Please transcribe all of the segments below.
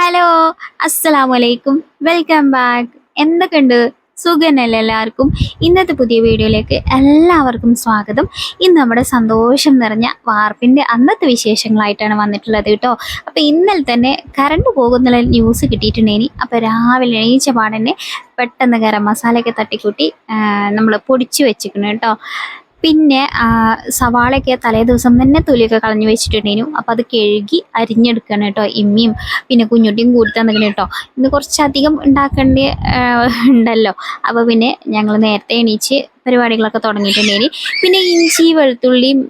Hello അസ്സലാമു അലൈക്കും welcome back. എന്തൊക്കെയുണ്ട്? സുഖനല്ല എല്ലാവർക്കും? ഇന്നത്തെ പുതിയ വീഡിയോയിലേക്ക് എല്ലാവർക്കും സ്വാഗതം. ഇന്ന് നമ്മുടെ സന്തോഷം നിറഞ്ഞ വാർപ്പിന്റെ അന്നത്തെ വിശേഷങ്ങളായിട്ടാണ് വന്നിട്ടുള്ളത് കേട്ടോ. അപ്പോൾ ഇന്നലെ തന്നെ കറണ്ട് പോകുന്ന ന്യൂസ് കിട്ടിയിട്ടുണ്ടേനി. അപ്പോൾ രാവിലെ എണീച്ച പാടന്നെ പെട്ടെന്ന് ഗരം മസാലയൊക്കെ തട്ടിക്കൂട്ടി നമ്മൾ പൊടിച്ചു വെച്ചിരിക്കണം കേട്ടോ. പിന്നെ സവാളയൊക്കെ തലേ ദിവസം തന്നെ തൊലിയൊക്കെ കളഞ്ഞു വെച്ചിട്ടുണ്ടേനു. അപ്പോൾ അത് കഴുകി അരിഞ്ഞെടുക്കണം കേട്ടോ ഇമ്മിയും പിന്നെ കുഞ്ഞുട്ടിയും കൂടി തന്നിക്കണം കേട്ടോ. ഇന്ന് കുറച്ചധികം ഉണ്ടാക്കേണ്ടി ഉണ്ടല്ലോ. അപ്പോൾ പിന്നെ ഞങ്ങൾ നേരത്തെ എണീച്ച് പരിപാടികളൊക്കെ തുടങ്ങിയിട്ടുണ്ടായിരുന്നു പിന്നെ ഇഞ്ചി വെളുത്തുള്ളിയും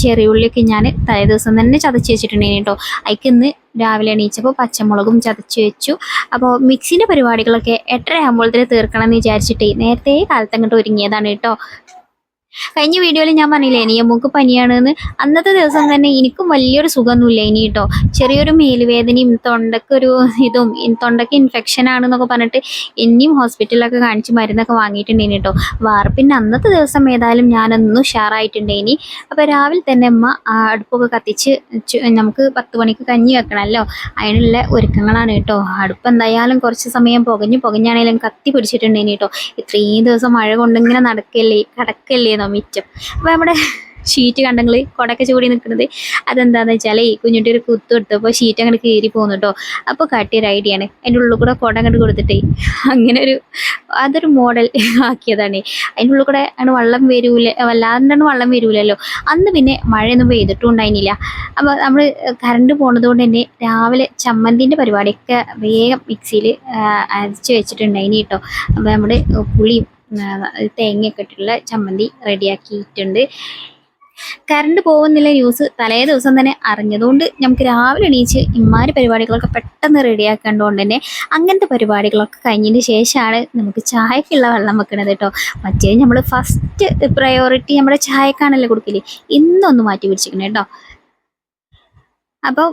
ചെറിയുള്ളിയൊക്കെ ഞാൻ തലേ ദിവസം തന്നെ ചതച്ച് വെച്ചിട്ടുണ്ടായിരുന്നു കേട്ടോ. അതിക്ക് ഇന്ന് രാവിലെ എണീച്ചപ്പോൾ പച്ചമുളകും ചതച്ച് വെച്ചു. അപ്പോൾ മിക്സിന്റെ പരിപാടികളൊക്കെ എട്ടര ആകുമ്പോഴത്തേന് തീർക്കണം എന്ന് വിചാരിച്ചിട്ടേ നേരത്തെ കാലത്ത് അങ്ങോട്ട് ഒരുങ്ങിയതാണ് കേട്ടോ. കഴിഞ്ഞ വീഡിയോയിൽ ഞാൻ പറഞ്ഞില്ലേ ഇനി മൂക്ക് പനിയാണെന്ന്? അന്നത്തെ ദിവസം തന്നെ എനിക്കും വലിയൊരു സുഖമൊന്നുമില്ല ഇനി കേട്ടോ. ചെറിയൊരു മേലുവേദനയും തൊണ്ടക്കൊരു ഇതും തൊണ്ടയ്ക്ക് ഇൻഫെക്ഷൻ ആണെന്നൊക്കെ പറഞ്ഞിട്ട് ഇനിയും ഹോസ്പിറ്റലിലൊക്കെ കാണിച്ച് മരുന്നൊക്കെ വാങ്ങിയിട്ടുണ്ടെങ്കിൽ കേട്ടോ. വാർപ്പിന്റെ അന്നത്തെ ദിവസം ഏതായാലും ഞാനൊന്നും ഉഷാറായിട്ടുണ്ടേനി. അപ്പോൾ രാവിലെ തന്നെ അമ്മ അടുപ്പൊക്കെ കത്തിച്ച് നമുക്ക് പത്ത് മണിക്ക് കഞ്ഞി വെക്കണമല്ലോ അതിനുള്ള ഒരുക്കങ്ങളാണ് കേട്ടോ. അടുപ്പ് എന്തായാലും കുറച്ച് സമയം പുകഞ്ഞ് പുകഞ്ഞാണേലും കത്തി പിടിച്ചിട്ടുണ്ടെങ്കിൽ കേട്ടോ. ഇത്രയും ദിവസം മഴ കൊണ്ടിങ്ങനെ നടക്കല്ലേ കടക്കല്ലേ എന്നോ മിച്ചം. അപ്പോൾ നമ്മുടെ ഷീറ്റ് കണ്ടെങ്കിൽ കുടയൊക്കെ ചൂടി നിൽക്കുന്നത് അതെന്താണെന്ന് വെച്ചാൽ ഈ കുഞ്ഞിട്ട് ഒരു കുത്തു എടുത്തപ്പോൾ ഷീറ്റ് അങ്ങനെ കീറി പോകുന്നു കേട്ടോ അപ്പോൾ കട്ടിയൊരു ഐഡിയ ആണ്. അതിന്റെ ഉള്ളിൽ കൂടെ കൊട അങ്ങോട്ട് കൊടുത്തിട്ടേ. അങ്ങനെ ഒരു അതൊരു മോഡൽ ആക്കിയതാണ്. അതിന്റെ ഉള്ളിൽ കൂടെ അങ്ങനെ വെള്ളം വരൂല വല്ലാതെ വെള്ളം വരൂലല്ലോ. അന്ന് പിന്നെ മഴയൊന്നും പെയ്തിട്ടും ഉണ്ടായിരുന്നില്ല അപ്പോൾ നമ്മൾ കറണ്ട് പോണത് കൊണ്ട് തന്നെ രാവിലെ ചമ്മന്തിന്റെ പരിപാടിയൊക്കെ വേഗം മിക്സിയിൽ അരച്ച് വെച്ചിട്ടുണ്ടായിനി കേട്ടോ അപ്പോൾ നമ്മുടെ പുളിയും തേങ്ങയൊക്കെ ഇട്ടിട്ടുള്ള ചമ്മന്തി റെഡിയാക്കിയിട്ടുണ്ട്. കറണ്ട് പോകുന്നില്ല ന്യൂസ് തലേ ദിവസം തന്നെ അറിഞ്ഞതുകൊണ്ട് നമുക്ക് രാവിലെ എണീച്ച് ഇമ്മാരി പരിപാടികളൊക്കെ പെട്ടെന്ന് റെഡിയാക്കേണ്ടതുകൊണ്ട് തന്നെ അങ്ങനത്തെ പരിപാടികളൊക്കെ കഴിഞ്ഞതിന് ശേഷമാണ് നമുക്ക് ചായക്കുള്ള വെള്ളം വെക്കണത് കേട്ടോ മറ്റേ നമ്മൾ ഫസ്റ്റ് പ്രയോറിറ്റി നമ്മുടെ ചായക്കാണല്ലോ കൊടുക്കില്ലേ ഇന്നൊന്ന് മാറ്റി പിടിച്ചിരിക്കണം കേട്ടോ അപ്പോൾ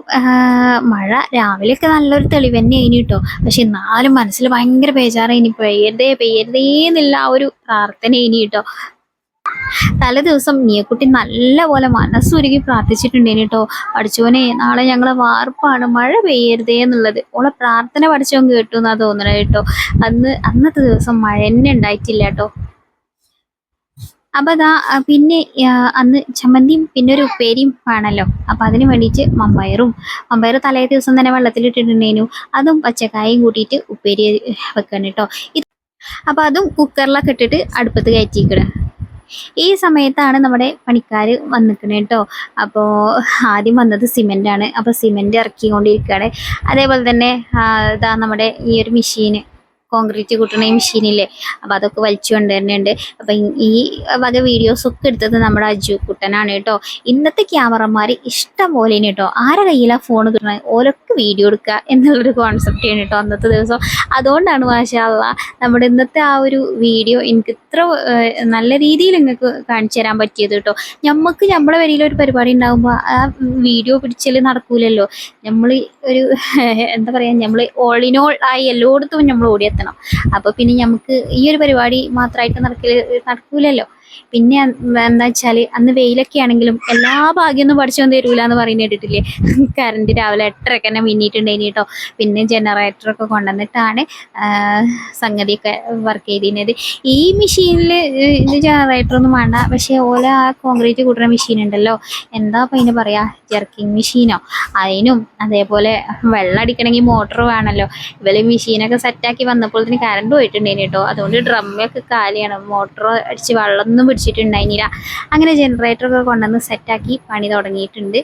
മഴ രാവിലെയൊക്കെ നല്ലൊരു തെളിവ് തന്നെ ആയിന് കേട്ടോ പക്ഷെ എന്നാലും മനസ്സിൽ ഭയങ്കര ബേജാറായിനി പെയ്യരുതേ പെയ്യരുതേ എന്നുള്ള ആ ഒരു പ്രാർത്ഥന ഇനി കേട്ടോ തലേ ദിവസം നീയക്കുട്ടി നല്ല പോലെ മനസ്സുരുകി പ്രാർത്ഥിച്ചിട്ടുണ്ടേനി കേട്ടോ പഠിച്ചോനെ നാളെ ഞങ്ങളെ വാർപ്പാണ്. മഴ പെയ്യരുതേ എന്നുള്ളത്. ഓളെ പ്രാർത്ഥന പഠിച്ചോൻ കേട്ടു എന്നാ തോന്നണത് കേട്ടോ അന്ന് അന്നത്തെ ദിവസം മഴ തന്നെ ഉണ്ടായിട്ടില്ല കേട്ടോ അപ്പൊ അതാ പിന്നെ അന്ന് ചമ്മന്തിയും പിന്നെ ഒരു ഉപ്പേരിയും വേണമല്ലോ അപ്പൊ അതിന് വേണ്ടിയിട്ട് മമ്പയറും മമ്പയർ തലേ ദിവസം തന്നെ വെള്ളത്തിലിട്ടിട്ടുണ്ടേനു. അതും പച്ചക്കായും കൂട്ടിയിട്ട് ഉപ്പേരി വെക്കണം കേട്ടോ ഇത് അതും കുക്കറിലൊക്കെ ഇട്ടിട്ട് അടുപ്പത്ത് കയറ്റിക്കണം ഈ സമയത്താണ് നമ്മുടെ പണിക്കാർ വന്നിക്കണേ കേട്ടോ അപ്പോൾ ആദ്യം വന്നത് സിമെന്റ് ആണ് അപ്പോൾ സിമെന്റ് ഇറക്കിക്കൊണ്ടിരിക്കുകയാണ് അതേപോലെ തന്നെ ഇതാ നമ്മുടെ ഈ ഒരു മെഷീന്. കോൺക്രീറ്റ് കൂട്ടുന്ന ഈ മെഷീനില്ലേ? അപ്പോൾ അതൊക്കെ വലിച്ചു കൊണ്ടുവരുന്നുണ്ട്. അപ്പം ഈ വക വീഡിയോസ് ഒക്കെ എടുത്തത് നമ്മുടെ അജു കുട്ടനാണ് കേട്ടോ. ഇന്നത്തെ ക്യാമറമാർ ഇഷ്ടം പോലെ കേട്ടോ. ആരെ കയ്യിലാണ് ഫോൺ കിട്ടണത് ഓരൊക്കെ വീഡിയോ എടുക്കുക എന്നുള്ളൊരു കോൺസെപ്റ്റ് ആണ് കേട്ടോ അന്നത്തെ ദിവസം. അതുകൊണ്ടാണ് മാഷാല്ല നമ്മുടെ ഇന്നത്തെ ആ ഒരു വീഡിയോ എനിക്ക് ഇത്ര നല്ല രീതിയിൽ നിങ്ങൾക്ക് കാണിച്ചു തരാൻ പറ്റിയത് കേട്ടോ. നമുക്ക് നമ്മളെ വരിയിൽ ഒരു പരിപാടി ഉണ്ടാകുമ്പോൾ ആ വീഡിയോ പിടിച്ചൽ നടക്കൂലല്ലോ. നമ്മൾ ഒരു എന്താ പറയുക നമ്മൾ ഓൾ ഇൻ ഓൾ ആയി എല്ലായിടത്തും നമ്മൾ ഓടിയെത്തണം അപ്പോൾ പിന്നെ നമുക്ക് ഈ ഒരു പരിപാടി മാത്രമായിട്ട് നടക്കൽ നടക്കൂലല്ലോ? പിന്നെ എന്താ വെച്ചാൽ അന്ന് വെയിലൊക്കെ ആണെങ്കിലും എല്ലാ ഭാഗ്യമൊന്നും പഠിച്ചൊന്നും തരൂല എന്ന് പറയുന്നത് കേട്ടിട്ടില്ലേ? കറണ്ട് രാവിലെ എട്ടരക്ക് തന്നെ മിന്നിട്ടുണ്ടെങ്കിൽ കേട്ടോ പിന്നെ ജനറേറ്ററൊക്കെ കൊണ്ടുവന്നിട്ടാണ് സംഗതിയൊക്കെ വർക്ക് ചെയ്തിരുന്നത്. ഈ മെഷീനിൽ ഇത് ജനറേറ്ററൊന്നും വേണ്ട. പക്ഷേ ഓല ആ കോൺക്രീറ്റ് കൂട്ടുന്ന മെഷീൻ ഉണ്ടല്ലോ. എന്താ അപ്പം അതിന് പറയാ? ജെർക്കിങ് മെഷീനോ അതിനും അതേപോലെ വെള്ളം അടിക്കണമെങ്കിൽ മോട്ടർ വേണമല്ലോ ഇവർ മെഷീനൊക്കെ സെറ്റാക്കി വന്നപ്പോൾ തന്നെ കറണ്ട് പോയിട്ടുണ്ടായിന് കേട്ടോ അതുകൊണ്ട് ഡ്രമ്മൊക്കെ കാലിയാണ്. മോട്ടർ അടിച്ച് വെള്ളമൊന്നും പിടിച്ചിട്ടുണ്ടായിരുന്നില്ല. അങ്ങനെ ജനറേറ്ററൊക്കെ കൊണ്ടുവന്ന് സെറ്റാക്കി പണി തുടങ്ങിയിട്ടുണ്ട്.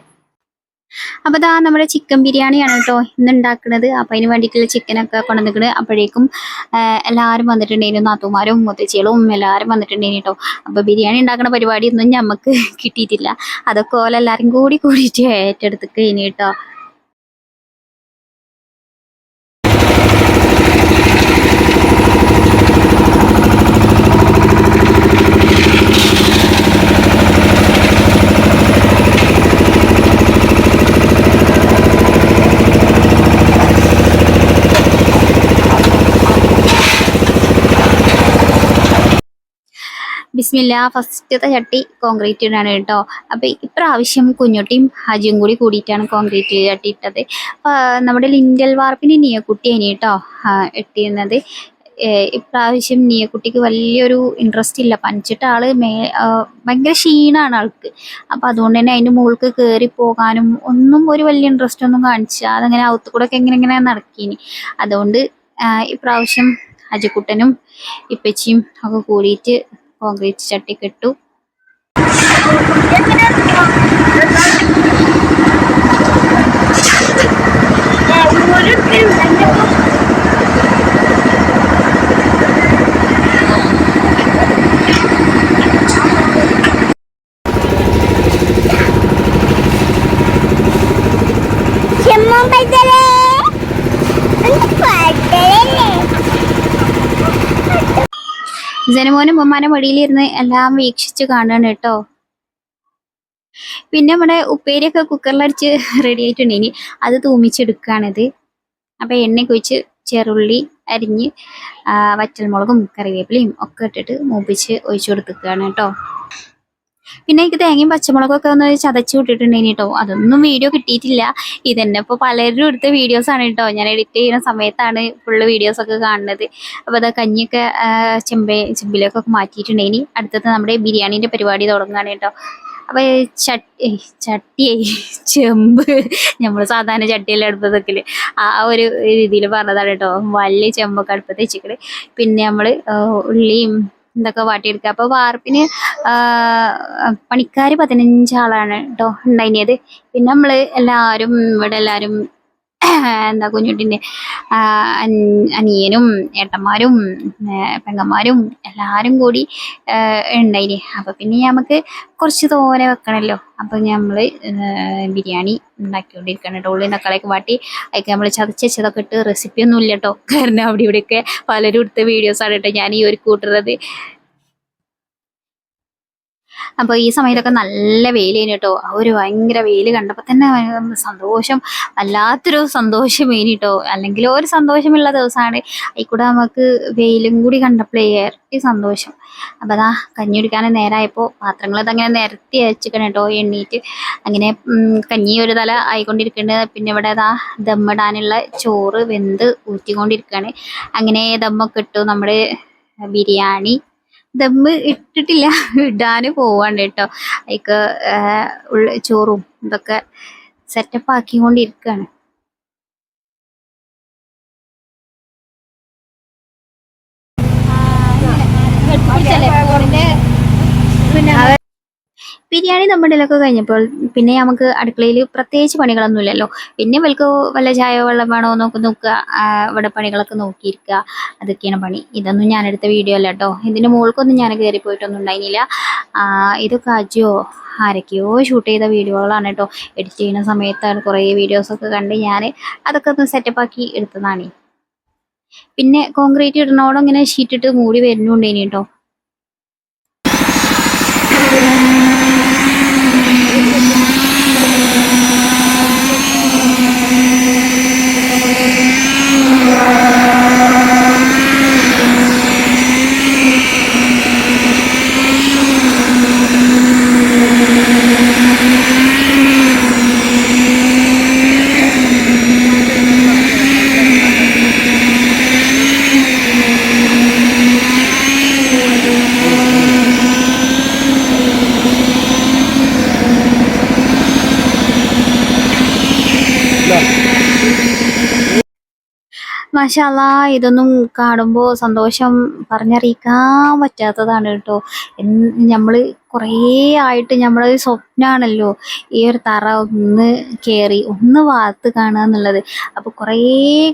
അപ്പോൾ ഇതാ നമ്മുടെ ചിക്കൻ ബിരിയാണിയാണ് കേട്ടോ ഇന്ന് ഉണ്ടാക്കുന്നത്. അപ്പോൾ അതിന് വേണ്ടിയിട്ടുള്ള ചിക്കനൊക്കെ കൊണ്ടുവന്നിട്ട് അപ്പോഴേക്കും എല്ലാവരും വന്നിട്ടുണ്ടായിരുന്നു. നാത്തുമാരും മുത്തച്ചികളും എല്ലാവരും വന്നിട്ടുണ്ടായിരുന്നു കേട്ടോ. അപ്പോൾ ബിരിയാണി ഉണ്ടാക്കുന്ന പരിപാടിയൊന്നും നമുക്ക് കിട്ടിയിട്ടില്ല. അതൊക്കെ ഓലെല്ലാവരും കൂടി കൂടിയിട്ട് ഏറ്റെടുത്ത് കഴിഞ്ഞു കേട്ടോ. ബിസ്മില്ല ഫസ്റ്റത്തെ ചട്ടി കോൺക്രീറ്റ് ഇടാണ് കേട്ടോ. അപ്പോൾ ഇപ്രാവശ്യം കുഞ്ഞുട്ടിയും ഹജിയും കൂടി കൂടിയിട്ടാണ് കോൺക്രീറ്റ് ചട്ടി ഇട്ടത്. നമ്മുടെ ലിൻഡൽ വാർപ്പിന് നിയക്കുട്ടിയാണ് കേട്ടോ ഇട്ടിരുന്നത് ഇപ്രാവശ്യം നീയക്കുട്ടിക്ക് വലിയൊരു ഇൻട്രസ്റ്റ് ഇല്ല. പനിച്ചിട്ട് ആൾ മേ ഭയങ്കര ക്ഷീണാണ് ആൾക്ക്. അപ്പം അതുകൊണ്ട് തന്നെ അതിന്റെ മുകൾക്ക് കയറി പോകാനും ഒന്നും ഒരു വലിയ ഇൻട്രസ്റ്റ് ഒന്നും കാണിച്ചില്ല. അതങ്ങനെ അകത്തു കൂടെ ഒക്കെ എങ്ങനെ എങ്ങനെ നടക്കീനി. അതുകൊണ്ട് ഇപ്രാവശ്യം അജക്കുട്ടനും ഇപ്പച്ചിയും ഒക്കെ കൂടിയിട്ട് കോൺക്രീറ്റ് ചട്ടി കെട്ടു ചെമ്മോൻ ജനമോനും ഉമ്മാനും വഴിയിലിരുന്ന് എല്ലാം വീക്ഷിച്ച് കാണുകയാണ് കേട്ടോ. പിന്നെ നമ്മുടെ ഉപ്പേരിയൊക്കെ കുക്കറിലടിച്ച് റെഡി ആയിട്ടുണ്ട്. ഇനി അത് തൂമിച്ചെടുക്കുകയാണിത് അപ്പൊ എണ്ണ കുഴിച്ച് ചെറുള്ളി അരിഞ്ഞ് വറ്റൽമുളകും കറിവേപ്പിലയും ഒക്കെ ഇട്ടിട്ട് മൂപ്പിച്ച് ഒഴിച്ചു കൊടുക്കുകയാണ് കേട്ടോ. പിന്നെ എനിക്ക് തേങ്ങയും പച്ചമുളകൊക്കെ ഒന്ന് ചതച്ച് വിട്ടിട്ടുണ്ടെങ്കിൽ കേട്ടോ അതൊന്നും വീഡിയോ കിട്ടിയിട്ടില്ല. ഇതന്നെ ഇപ്പോൾ പലരും എടുത്ത വീഡിയോസ് ആണ് കേട്ടോ ഞാൻ എഡിറ്റ് ചെയ്യുന്ന സമയത്താണ് ഫുള്ള് വീഡിയോസ് ഒക്കെ കാണുന്നത്. അപ്പോൾ അത് കഞ്ഞിയൊക്കെ ചെമ്പേ ചെമ്പിലേക്കൊക്കെ മാറ്റിയിട്ടുണ്ടെങ്കിൽ അടുത്തത് നമ്മുടെ ബിരിയാണീന്റെ പരിപാടി തുടങ്ങുകയാണ് കേട്ടോ അപ്പോൾ ചട്ടി ചട്ടിയെ ചെമ്പ് നമ്മൾ സാധാരണ ചട്ടിയെല്ലാം അടുപ്പത്ത് വെക്കൽ ആ ഒരു രീതിയിൽ പറഞ്ഞതാണ് കേട്ടോ വലിയ ചെമ്പൊക്കെ അടുപ്പത്ത് വെച്ചിട്ട് പിന്നെ നമ്മൾ ഉള്ളിയും ഇതൊക്കെ വാട്ടിയെടുക്കുക. അപ്പോൾ വാർപ്പിന് പണിക്കാർ പതിനഞ്ചാളാണ് കേട്ടോ ഉണ്ടായിരുന്നത് പിന്നെ നമ്മൾ എല്ലാവരും ഇവിടെ എല്ലാവരും എന്താ കുഞ്ഞുട്ടിന്റെ അനിയനും ഏട്ടന്മാരും പെങ്ങന്മാരും എല്ലാവരും കൂടി ഉണ്ടായിന് അപ്പോൾ പിന്നെ നമുക്ക് കുറച്ച് തോനെ വെക്കണമല്ലോ അപ്പോൾ നമ്മൾ ബിരിയാണി ഉണ്ടാക്കിക്കൊണ്ടിരിക്കണം കേട്ടോ. ഉള്ളി തക്കാളിയൊക്കെ വാട്ടി അതിൽ നമ്മൾ ചതച്ചതൊക്കെ ഇട്ട് റെസിപ്പി ഒന്നും ഇല്ല കേട്ടോ. കാരണം അവിടെ ഇവിടെയൊക്കെ പലരും എടുത്ത വീഡിയോസാണ് കേട്ടോ. ഞാൻ ഈ ഒരു കൂട്ടുന്നത് അപ്പോൾ ഈ സമയത്തൊക്കെ നല്ല വെയിൽ കേട്ടോ ആ ഒരു ഭയങ്കര വെയിൽ കണ്ടപ്പോൾ തന്നെ സന്തോഷം. വല്ലാത്തൊരു സന്തോഷം കേട്ടോ അല്ലെങ്കിൽ ഒരു സന്തോഷമുള്ള ദിവസമാണ് അതിൽ കൂടെ നമുക്ക് വെയിലും കൂടി കണ്ടപ്പോഴേ ഇരട്ടി സന്തോഷം. അപ്പോൾ അതാ കഞ്ഞി കുടിക്കാൻ നേരമായപ്പോൾ പാത്രങ്ങൾ ഇതങ്ങനെ നിരത്തി അയച്ചിക്കണം കേട്ടോ എണ്ണീറ്റ് അങ്ങനെ കഞ്ഞി ഒരു തല ആയിക്കൊണ്ടിരിക്കുന്നുണ്ട് പിന്നെ ഇവിടെ അതാ ദമ്മിടാനുള്ള ചോറ് വെന്ത് ഊറ്റിക്കൊണ്ടിരിക്കുകയാണ് അങ്ങനെ ദമ്മൊക്കെ ഇട്ടു. നമ്മുടെ ബിരിയാണി ദമ്മ് ഇട്ടിട്ടില്ല. ഇടാന് പോവാണ്ട് കേട്ടോ. അതിക്ക് ഉള്ള ചോറും ഇതൊക്കെ സെറ്റപ്പ് ആക്കിക്കൊണ്ടിരിക്കുകയാണ് ബിരിയാണി നമ്മളിലൊക്കെ കഴിഞ്ഞപ്പോൾ പിന്നെ നമുക്ക് അടുക്കളയിൽ പ്രത്യേകിച്ച് പണികളൊന്നുമില്ലല്ലോ. പിന്നെ ഇവൾക്ക് വല്ല ചായ വെള്ളം വേണോ നോക്കി നോക്കുക ഇവിടെ പണികളൊക്കെ നോക്കിയിരിക്കുക. അതൊക്കെയാണ് പണി. ഇതൊന്നും ഞാൻ എടുത്ത വീഡിയോ അല്ല കേട്ടോ. ഇതിന് മുകൾക്കൊന്നും ഞാൻ കയറി പോയിട്ടൊന്നും ഉണ്ടായിരുന്നില്ല ഇതൊക്കെ അജിയോ ആരൊക്കെയോ ഷൂട്ട് ചെയ്ത വീഡിയോകളാണ് കേട്ടോ. എഡിറ്റ് ചെയ്യുന്ന സമയത്താണ് കുറേ വീഡിയോസൊക്കെ കണ്ട് ഞാൻ അതൊക്കെ ഒന്ന് സെറ്റപ്പ് ആക്കി എടുത്തതാണ്. പിന്നെ കോൺക്രീറ്റ് ഇടുന്നോടെ ഇങ്ങനെ ഷീറ്റ് ഇട്ട് മൂടി വരുന്നുണ്ടേനി കേട്ടോ. മാഷാല്ലാ ഇതൊന്നും കാണുമ്പോൾ സന്തോഷം പറഞ്ഞറിയിക്കാൻ പറ്റാത്തതാണ് കേട്ടോ. നമ്മൾ കുറേ ആയിട്ട് നമ്മളൊരു സ്വപ്നമാണല്ലോ ഈ ഒരു തറ ഒന്ന് കയറി ഒന്ന് വാർത്ത് കാണുക എന്നുള്ളത്. അപ്പോൾ കുറേ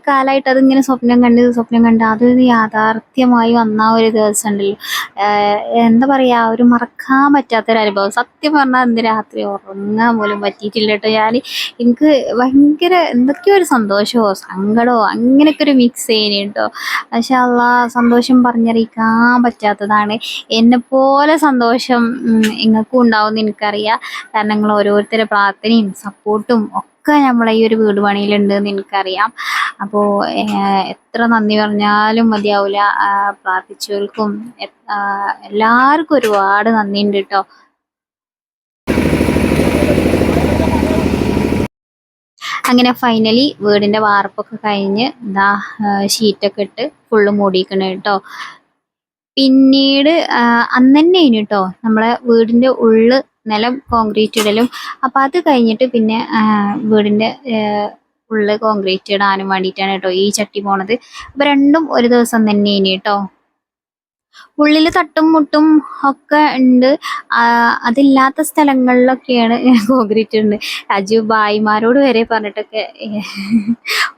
കാലമായിട്ട് അതിങ്ങനെ സ്വപ്നം കണ്ട് സ്വപ്നം കണ്ട് അത് യാഥാർത്ഥ്യമായി വന്ന ഒരു ദിവസം ഉണ്ടല്ലോ. എന്താ പറയുക ഒരു മറക്കാൻ പറ്റാത്തൊരു അനുഭവം സത്യം പറഞ്ഞാൽ ഇന്ന് രാത്രി ഉറങ്ങാൻ പോലും പറ്റിയിട്ടില്ല കേട്ടോ ഞാൻ എനിക്ക് ഭയങ്കര എന്തൊക്കെയോ ഒരു സന്തോഷമോ സങ്കടമോ അങ്ങനെയൊക്കെ ഒരു മിക്സ് ചെയ്യുന്നു കേട്ടോ. പക്ഷെ അല്ല സന്തോഷം പറഞ്ഞറിയിക്കാൻ പറ്റാത്തതാണ്. എന്നെപ്പോലെ സന്തോഷം നിങ്ങൾക്കും ഉണ്ടാവും എനിക്കറിയാം. കാരണം നിങ്ങൾ ഓരോരുത്തരുടെ പ്രാർത്ഥനയും സപ്പോർട്ടും ഒക്കെ നമ്മളെ ഈ ഒരു വീട് പണിയിലുണ്ട് എന്ന് എനിക്കറിയാം അപ്പോൾ എത്ര നന്ദി പറഞ്ഞാലും മതിയാവില്ല പ്രാർത്ഥിച്ചവർക്കും എല്ലാവർക്കും ഒരുപാട് നന്ദിയുണ്ട് കേട്ടോ. അങ്ങനെ ഫൈനലി വീടിന്റെ വാർപ്പൊക്കെ കഴിഞ്ഞ് ഇതാ ഷീറ്റൊക്കെ ഇട്ട് ഫുള്ള് മൂടിക്കണ കേട്ടോ. പിന്നീട് ആ, അന്ന് തന്നെ കേട്ടോ നമ്മളെ വീടിന്റെ ഉള്ള് നിലം കോൺക്രീറ്റ് ഇടലും. അപ്പൊ അത് കഴിഞ്ഞിട്ട് പിന്നെ വീടിന്റെ വീടിന്റെ ആ, ഉള്ള് കോൺക്രീറ്റ് ഇടാനും വേണ്ടിയിട്ടാണ് കേട്ടോ ഈ ചട്ടി പോണത്. അപ്പൊ രണ്ടും ഒരു ദിവസം തന്നെ കേട്ടോ ഉള്ളിൽ തട്ടും മുട്ടും ഒക്കെ ഉണ്ട്. അതില്ലാത്ത സ്ഥലങ്ങളിലൊക്കെയാണ് കോൺക്രീറ്റ് ഉണ്ട് അജു ഭായിമാരോട് വരെ പറഞ്ഞിട്ടൊക്കെ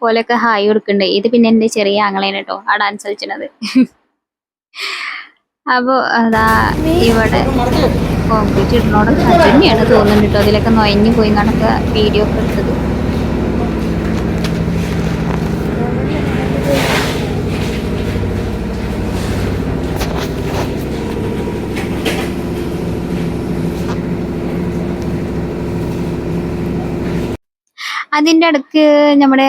ഓലൊക്കെ ഹായ് കൊടുക്കുന്നുണ്ട് ഇത് പിന്നെ എന്റെ ചെറിയ ആങ്ങളേനെ കേട്ടോ ആ ഡാൻസ് കളിച്ചത് അപ്പൊ അതാ ഇവിടെ കോൺക്രീറ്റ് ഇടുന്നോട് തന്നെയാണ് തോന്നുന്നുണ്ട് കേട്ടോ. അതിലൊക്കെ നൊയഞ്ഞു പോയി നടക്ക വീഡിയോ ഒക്കെ എടുത്തത്. അതിന്റെ അടുക്ക് നമ്മുടെ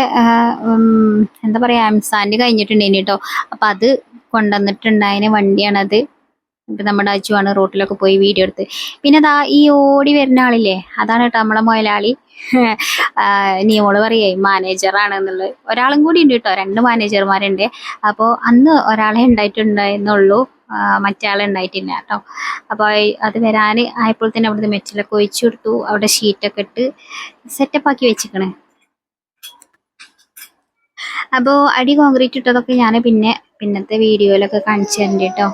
എന്താ പറയുക എംസാൻഡ് കഴിഞ്ഞിട്ടുണ്ടേനി കേട്ടോ. അപ്പം അത് കൊണ്ടുവന്നിട്ടുണ്ടായതിന് വണ്ടിയാണത്. ഇപ്പൊ നമ്മുടെ അച്ചുവാണ് റോട്ടിലൊക്കെ പോയി വീഡിയോ എടുത്ത്. പിന്നെ അതാ ഈ ഓടി വരുന്ന ആളില്ലേ? അതാണ് കേട്ടോ നമ്മളെ മുതലാളി നീ നിയോൾ പറയേ മാനേജറാണ് എന്നുള്ളത്. ഒരാളും കൂടി ഉണ്ട് കേട്ടോ രണ്ട് മാനേജർമാരുണ്ട് അപ്പോൾ അന്ന് ഒരാളെ ഉണ്ടായിട്ടുണ്ടായിരുന്നുള്ളൂ. ആ, മറ്റേ ആളെ ഉണ്ടായിട്ടില്ല കേട്ടോ. അപ്പോൾ അത് വരാൻ ആയപ്പോൾ തന്നെ അവിടുന്ന് മെച്ചിലൊക്കെ ഒഴിച്ചു കൊടുത്തു. അവിടെ ഷീറ്റൊക്കെ ഇട്ട് സെറ്റപ്പ് ആക്കി വെച്ചിക്കണ്. അപ്പോൾ അടി കോൺക്രീറ്റ് ഇട്ടതൊക്കെ ഞാൻ പിന്നെ പിന്നത്തെ വീഡിയോയിലൊക്കെ കാണിച്ചു തരണ്ട് കേട്ടോ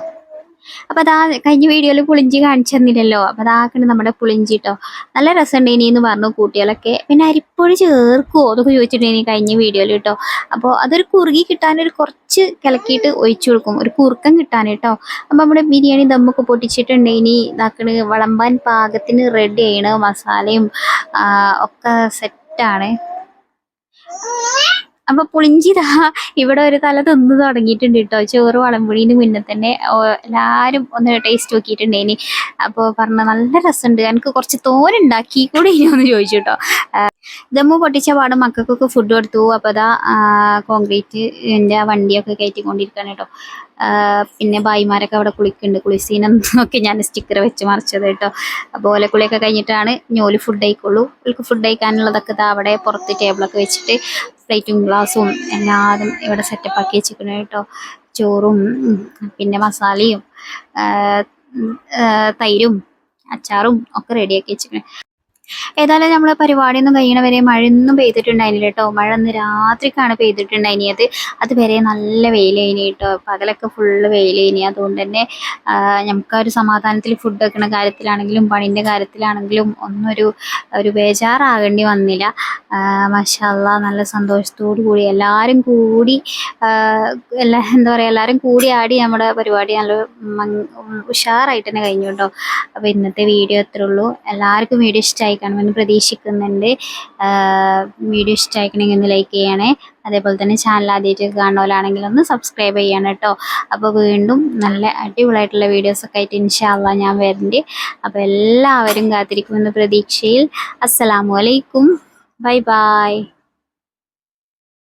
അപ്പൊ അതാ കഴിഞ്ഞ വീഡിയോയിൽ പുളിഞ്ചി കാണിച്ചു തന്നില്ലല്ലോ. അപ്പൊ അതാക്കണ്ട് നമ്മുടെ പുളിഞ്ചി കേട്ടോ നല്ല രസമുണ്ട് എന്ന് പറഞ്ഞു കൂട്ടികളൊക്കെ പിന്നെ അരിപ്പൊടി ചേർക്കുമോ അതൊക്കെ ചോദിച്ചിട്ടുണ്ടെങ്കിൽ കഴിഞ്ഞ വീഡിയോയിൽ കേട്ടോ അപ്പോൾ അതൊരു കുറുകി കിട്ടാനൊരു കുറച്ച് കിളക്കിയിട്ട് ഒഴിച്ചു കൊടുക്കും. ഒരു കുറുക്കം കിട്ടാൻ കേട്ടോ അപ്പൊ നമ്മുടെ ബിരിയാണി ദമ്മൊക്കെ പൊട്ടിച്ചിട്ടുണ്ട്. ഇനി ഇതാക്കണ് വിളമ്പാൻ പാകത്തിന് റെഡി ചെയ്യണ് മസാലയും ഒക്കെ സെറ്റാണ് അപ്പൊ പുളിഞ്ചി ദാ ഇവിടെ ഒരു തല തിന്നു തുടങ്ങിയിട്ടുണ്ട് കേട്ടോ. ചോറ് വളമ്പുഴീന് മുന്നേ തന്നെ എല്ലാവരും ഒന്ന് ടേസ്റ്റ് നോക്കിയിട്ടുണ്ടേനി. അപ്പോൾ പറഞ്ഞ നല്ല രസമുണ്ട്. എനിക്ക് കുറച്ച് തോരുണ്ടാക്കി കൂടി ഇനി ഒന്ന് ചോദിച്ചു കേട്ടോ. ദമ്മു പൊട്ടിച്ച പാട് മക്കൾക്കൊക്കെ ഫുഡ് കൊടുത്തു. അപ്പോൾ അതാ കോൺക്രീറ്റിന്റെ ആ വണ്ടിയൊക്കെ കയറ്റിക്കൊണ്ടിരിക്കുകയാണ് കേട്ടോ. പിന്നെ ഭായിമാരൊക്കെ അവിടെ കുളിക്കുന്നുണ്ട്. കുളിസീനൊക്കെ ഞാൻ സ്റ്റിക്കർ വെച്ച് മറിച്ചത് കേട്ടോ. അപ്പോൾ ഓലെ കുളിയൊക്കെ കഴിഞ്ഞിട്ടാണ് ഞോൽ ഫുഡ് കഴിക്കുള്ളൂ. ഓൾക്ക് ഫുഡ് കഴിക്കാനുള്ളതൊക്കെ അവിടെ പുറത്ത് ടേബിളൊക്കെ വെച്ചിട്ട് പ്ലേറ്റും ഗ്ലാസും എല്ലാതും ഇവിടെ സെറ്റപ്പ് ആക്കി വെച്ചിരിക്കണം കേട്ടോ. ചോറും പിന്നെ മസാലയും തൈരും അച്ചാറും ഒക്കെ റെഡിയാക്കി വെച്ചിരിക്കണേ ഏതായാലും നമ്മളെ പരിപാടിയൊന്നും കഴിയണവരെ മഴയൊന്നും പെയ്തിട്ടുണ്ടായില്ല കേട്ടോ. മഴ ഒന്ന് രാത്രിക്കാണ് പെയ്തിട്ടുണ്ടായിനിയത് അത് വരെ നല്ല വെയിലേനി കേട്ടോ. പകലൊക്കെ ഫുള്ള് വെയിലേനി അതുകൊണ്ട് തന്നെ നമുക്ക് ഒരു സമാധാനത്തിൽ ഫുഡ് വെക്കുന്ന കാര്യത്തിലാണെങ്കിലും പണിന്റെ കാര്യത്തിലാണെങ്കിലും ഒന്നൊരു ഒരു ബേജാറാകേണ്ടി വന്നില്ല. മഷാല്ല നല്ല സന്തോഷത്തോടു കൂടി എല്ലാവരും കൂടി എല്ലാ എന്താ പറയുക എല്ലാവരും കൂടി ആടി നമ്മുടെ പരിപാടി നല്ല ഉഷാറായിട്ട് തന്നെ കഴിഞ്ഞു കേട്ടോ. അപ്പോൾ ഇന്നത്തെ വീഡിയോ അത്രേ ഉള്ളൂ. എല്ലാവർക്കും വീഡിയോ ഇഷ്ടമായി കാണുമെന്ന് പ്രതീക്ഷിക്കുന്നുണ്ട്. വീഡിയോ ഇഷ്ടമായിക്കണമെങ്കിൽ ഒന്ന് ലൈക്ക് ചെയ്യണേ. അതേപോലെ തന്നെ ചാനൽ ആദ്യമായിട്ട് കാണുന്നവരാണെങ്കിൽ ഒന്ന് സബ്സ്ക്രൈബ് ചെയ്യണം കേട്ടോ അപ്പോൾ വീണ്ടും നല്ല അടിപൊളിയായിട്ടുള്ള വീഡിയോസൊക്കെ ആയിട്ട് ഇൻഷാല്ല ഞാൻ വരുന്നുണ്ട് അപ്പോൾ എല്ലാവരും കാത്തിരിക്കുമെന്ന പ്രതീക്ഷയിൽ. അസ്സലാമു അലൈക്കും. Bye bye.